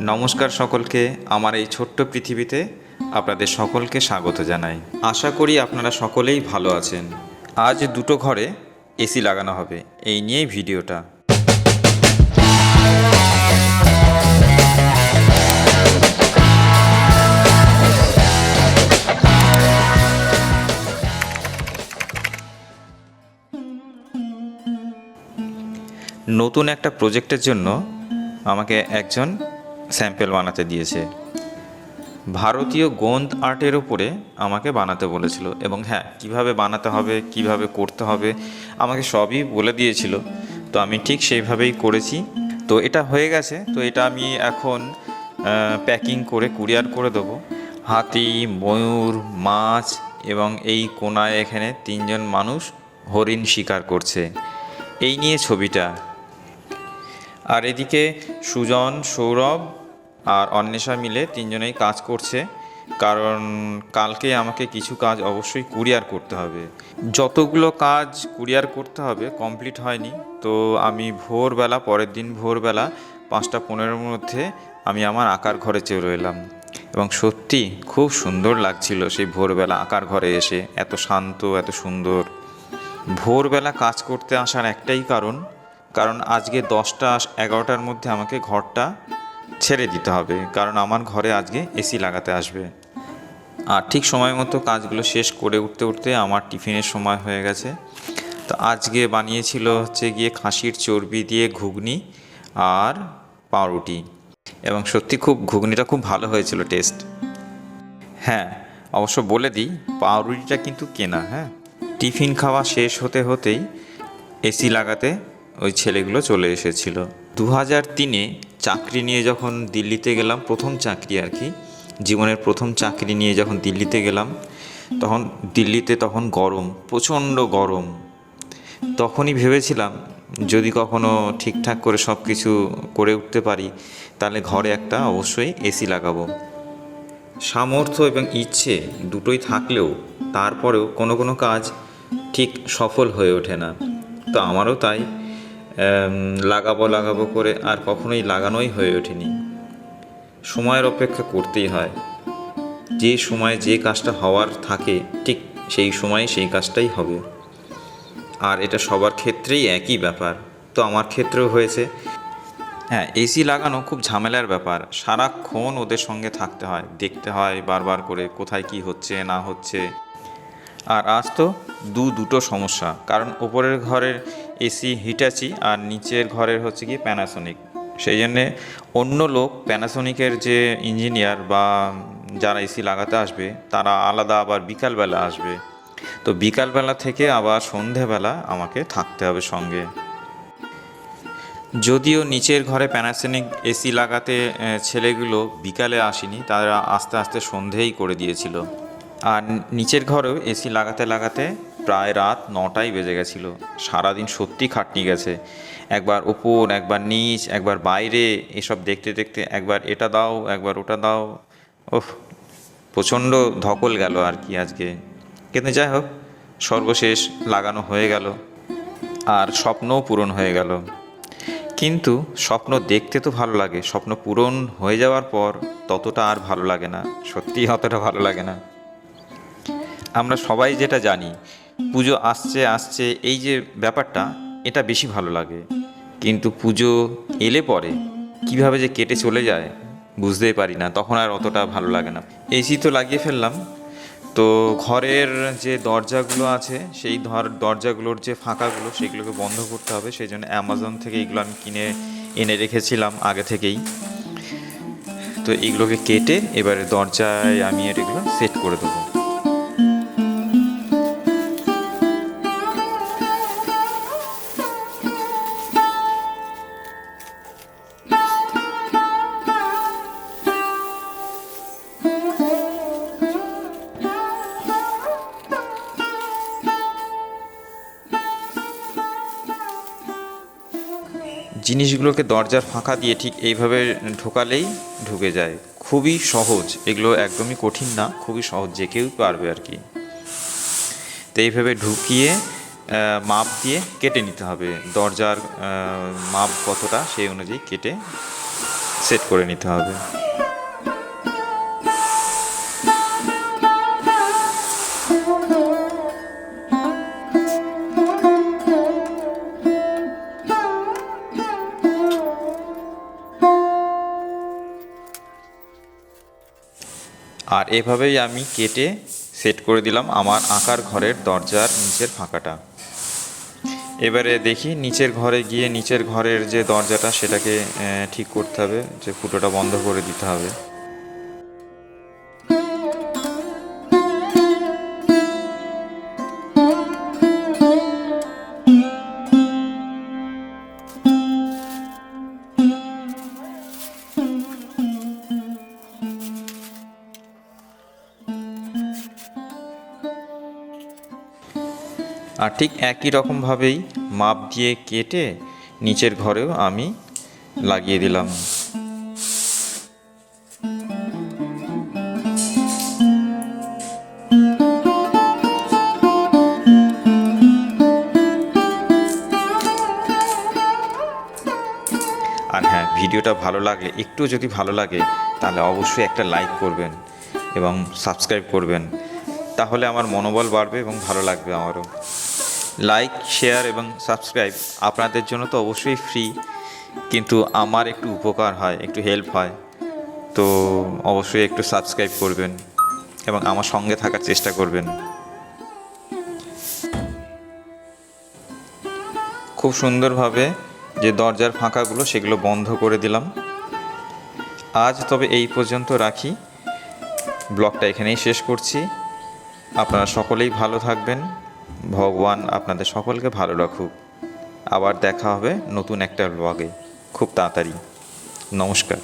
নমস্কার সকলকে আমার এই ছোট্ট পৃথিবীতে আপনাদের সকলকে স্বাগত জানাই। আশা করি আপনারা সকলেই ভালো আছেন। আজ দুটো ঘরে এসি লাগানো হবে, এই নিয়েই ভিডিওটা। নতুন একটা প্রজেক্টের জন্য আমাকে একজন স্যাম্পেল বানাতে দিয়েছে। ভারতীয় গোন্দ আর্টের ওপরে আমাকে বানাতে বলেছিল এবং হ্যাঁ কীভাবে বানাতে হবে, কীভাবে করতে হবে, আমাকে সবই বলে দিয়েছিল। তো আমি ঠিক সেইভাবেই করেছি। তো এটা হয়ে গেছে। তো এটা আমি এখন প্যাকিং করে, কুরিয়ার করে দেবো। হাতি, ময়ূর, মাছ এবং এই কোনায় এখানে তিনজন মানুষ হরিণ শিকার করছে। এই নিয়ে ছবিটা। আর এদিকে সুজন, সৌরভ আর অন্বেষা মিলে তিনজনেই কাজ করছে, কারণ কালকে আমাকে কিছু কাজ অবশ্যই কুরিয়ার করতে হবে। যতগুলো কাজ কুরিয়ার করতে হবে, কমপ্লিট হয়নি, তো আমি ভোরবেলা, পরের দিন ভোরবেলা পাঁচটা পনেরোর মধ্যে আমি আমার আঁকার ঘরে চলে এলাম। এবং সত্যি খুব সুন্দর লাগছিল সেই ভোরবেলা আঁকার ঘরে এসে, এত শান্ত, এত সুন্দর। ভোরবেলা কাজ করতে আসার একটাই কারণ কারণ আজকে দশটা, এগারোটার মধ্যে আমাকে ঘরটা ছেড়ে দিতে হবে। কারণ আমার ঘরে আজকে এসি লাগাতে আসবে। আর ঠিক সময় মতো কাজগুলো শেষ করে উঠতে উঠতে আমার টিফিনের সময় হয়ে গেছে। তো আজকে বানিয়েছিল হচ্ছে গিয়ে খাসির চর্বি দিয়ে ঘুগনি আর পাউরুটি। এবং সত্যি খুব, ঘুগনিটা খুব ভালো হয়েছিল টেস্ট। হ্যাঁ অবশ্য বলে দিই, পাউরুটিটা কিন্তু কেনা হ্যাঁ। টিফিন খাওয়া শেষ হতে হতেই এসি লাগাতে ওই ছেলেগুলো চলে এসেছিল। দু হাজার তিনে চাকরি নিয়ে যখন দিল্লিতে গেলাম, প্রথম চাকরি আর কি, জীবনের প্রথম চাকরি নিয়ে যখন দিল্লিতে গেলাম, তখন দিল্লিতে তখন গরম, প্রচণ্ড গরম। তখনই ভেবেছিলাম, যদি কখনো ঠিকঠাক করে সব কিছু করে উঠতে পারি, তাহলে ঘরে একটা অবশ্যই এসি লাগাবো। সামর্থ্য এবং ইচ্ছে দুটোই থাকলেও তারপরেও কোনো কোনো কাজ ঠিক সফল হয়ে ওঠে না। তো আমারও তাই। লাগাবো লাগাবো করে আর কখনোই লাগানোই হয়ে ওঠেনি। সময়ের অপেক্ষা করতেই হয়। যে সময় যে কাজটা হওয়ার থাকে, ঠিক সেই সময় সেই কাজটাই হবে। আর এটা সবার ক্ষেত্রেই একই ব্যাপার। তো আমার ক্ষেত্রেও হয়েছে। হ্যাঁ এসি লাগানো খুব ঝামেলার ব্যাপার। সারাক্ষণ ওদের সঙ্গে থাকতে হয়, দেখতে হয় বারবার করে কোথায় কি হচ্ছে, না হচ্ছে। আর আজ তো দু দুটো সমস্যা। কারণ ওপরের ঘরের এসি হিটাচি আর নিচের ঘরের হচ্ছে কি প্যানাসোনিক সেই জন্যে অন্য লোক প্যানাসোনিকের যে ইঞ্জিনিয়ার বা যারা এসি লাগাতে আসবে, তারা আলাদা আবার বিকালবেলা আসবে। তো বিকালবেলা থেকে আবার সন্ধেবেলা আমাকে থাকতে হবে সঙ্গে। যদিও নিচের ঘরে প্যানাসোনিক এসি লাগাতে ছেলেগুলো বিকালে আসেনি, তারা আস্তে আস্তে সন্ধেই করে দিয়েছিল। আর নিচের ঘরেও এসি লাগাতে লাগাতে প্রায় রাত নটাই বেজে গেছিল। সারাদিন সত্যি খাটনি গেছে। একবার ওপর একবার নিচ, একবার বাইরে, এসব দেখতে দেখতে একবার এটা দাও, একবার ওটা দাও। ওহ প্রচণ্ড ধকল গেল আর কি আজকে। কিন্তু যাই হোক, সর্বশেষ লাগানো হয়ে গেল আর স্বপ্নও পূরণ হয়ে গেল। কিন্তু স্বপ্ন দেখতে তো ভালো লাগে, স্বপ্ন পূরণ হয়ে যাওয়ার পর ততটা আর ভালো লাগে না, সত্যিই অতটা ভালো লাগে না। আমরা সবাই যেটা জানি পুজো আসছে আসছে, এই যে ব্যাপারটা, এটা বেশি ভালো লাগে। কিন্তু পুজো এলে পরে কীভাবে যে কেটে চলে যায়, বুঝতেই পারি না। তখন আর অতটা ভালো লাগে না। এসি তো লাগিয়ে ফেললাম। তো ঘরের যে দরজাগুলো আছে, সেই ধর, দরজাগুলোর যে ফাঁকাগুলো, সেগুলোকে বন্ধ করতে হবে। সেই জন্য অ্যামাজন থেকে এগুলো আমি কিনে, এনে রেখেছিলাম আগে থেকেই। তো এগুলোকে কেটে এবারে দরজায় আমি এগুলো সেট করে দেবো। জিনিসগুলোকে দরজার ফাঁকা দিয়ে ঠিক এইভাবে ঢোকালেই ঢুকে যায়। খুবই সহজ। এগুলো একদমই কঠিন না, খুবই সহজ। যে কেউ পারবে আর কি। তো এইভাবে ঢুকিয়ে মাপ দিয়ে কেটে নিতে হবে। দরজার মাপ কতটা সেই অনুযায়ী কেটে সেট করে নিতে হবে। আর এভাবেই আমি কেটে সেট করে দিলাম আমার আঁকার ঘরের দরজার নিচের ফাঁকাটা। এবারে দেখি নিচের ঘরে গিয়ে নিচের ঘরের যে দরজাটা সেটাকে ঠিক করতে হবে, যে ফুটোটা বন্ধ করে দিতে হবে। আর ঠিক একই রকমভাবেই মাপ দিয়ে কেটে নিচের ঘরেও আমি লাগিয়ে দিলাম। আর হ্যাঁ ভিডিওটা ভালো লাগলে, একটু যদি ভালো লাগে, তাহলে অবশ্যই একটা লাইক করবেন এবং সাবস্ক্রাইব করবেন। তাহলে আমার মনোবল বাড়বে এবং ভালো লাগবে আমারও। লাইক শেয়ার এবং সাবস্ক্রাইব আপনাদের জন্য তো অবশ্যই ফ্রি কিন্তু আমার একটু উপকার হয়, একটু হেল্প হয়। তো অবশ্যই একটু সাবস্ক্রাইব করবেন এবং আমার সঙ্গে থাকার চেষ্টা করবেন। খুব সুন্দরভাবে যে দরজার ফাঁকাগুলো, সেগুলো বন্ধ করে দিলাম। আজ তবে এই পর্যন্ত রাখি। ব্লগটা এখানেই শেষ করছি। আপনারা সকলেই ভালো থাকবেন। ভগবান আপনাদের সকলকে ভালো রাখুক। আবার দেখা হবে নতুন একটা ব্লগে খুব তাড়াতাড়ি। নমস্কার।